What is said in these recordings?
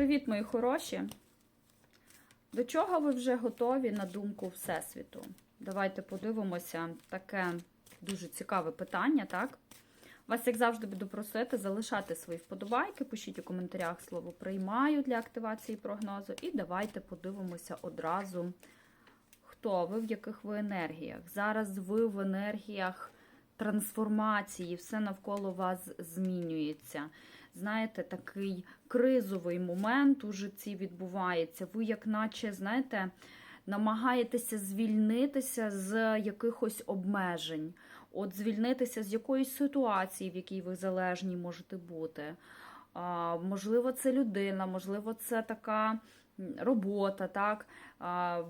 Привіт, мої хороші! До чого ви вже готові на думку Всесвіту? Давайте подивимося таке дуже цікаве питання, так? Вас, як завжди, буду просити залишати свої вподобайки, пишіть у коментарях слово приймаю для активації прогнозу. І давайте подивимося одразу, хто ви, в яких ви енергіях. Зараз ви в енергіях трансформації, все навколо вас змінюється. Знаєте, такий кризовий момент у житті відбувається. Ви, як наче, знаєте, намагаєтеся звільнитися з якихось обмежень, от звільнитися з якоїсь ситуації, в якій ви залежні можете бути. Можливо, це людина, можливо, це така робота, так?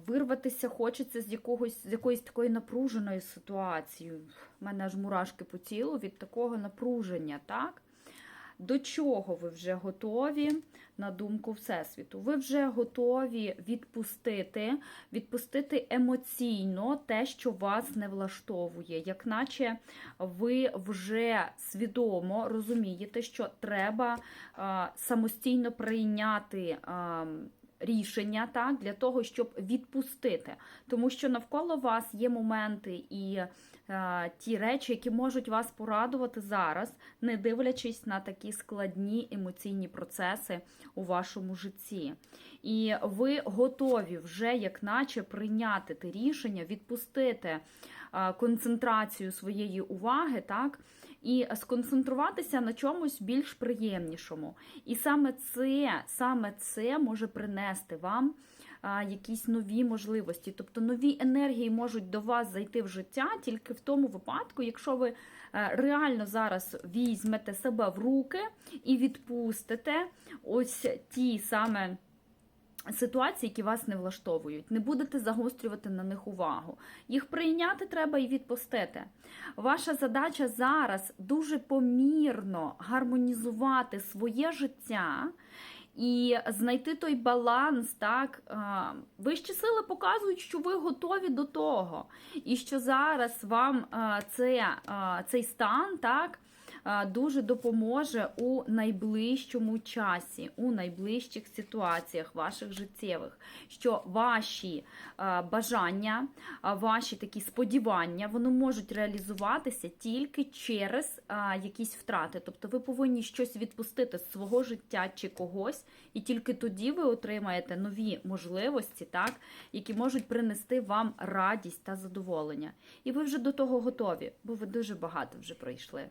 Вирватися хочеться з якогось з якоїсь такої напруженої ситуації. У мене аж мурашки по тілу від такого напруження, так? До чого ви вже готові на думку Всесвіту? Ви вже готові відпустити, відпустити емоційно те, що вас не влаштовує, як наче ви вже свідомо розумієте, що треба а, самостійно прийняти. А, Рішення так для того, щоб відпустити, тому що навколо вас є моменти і е, ті речі, які можуть вас порадувати зараз, не дивлячись на такі складні емоційні процеси у вашому житті. І ви готові вже, як наче, прийняти те рішення, відпустити е, концентрацію своєї уваги, так, і сконцентруватися на чомусь більш приємнішому. І саме це, саме це може принести вам якісь нові можливості, тобто нові енергії можуть до вас зайти в життя тільки в тому випадку, якщо ви е, реально зараз візьмете себе в руки і відпустите ось ті саме. Ситуації, які вас не влаштовують, не будете загострювати на них увагу. Їх прийняти треба і відпустити. Ваша задача зараз дуже помірно гармонізувати своє життя і знайти той баланс. так. Вищі сили показують, що ви готові до того, і що зараз вам це, цей стан, так дуже допоможе у найближчому часі, у найближчих ситуаціях ваших життєвих, що ваші бажання, ваші такі сподівання, вони можуть реалізуватися тільки через якісь втрати. Тобто ви повинні щось відпустити з свого життя чи когось, і тільки тоді ви отримаєте нові можливості, так, які можуть принести вам радість та задоволення. І ви вже до того готові, бо ви дуже багато вже пройшли.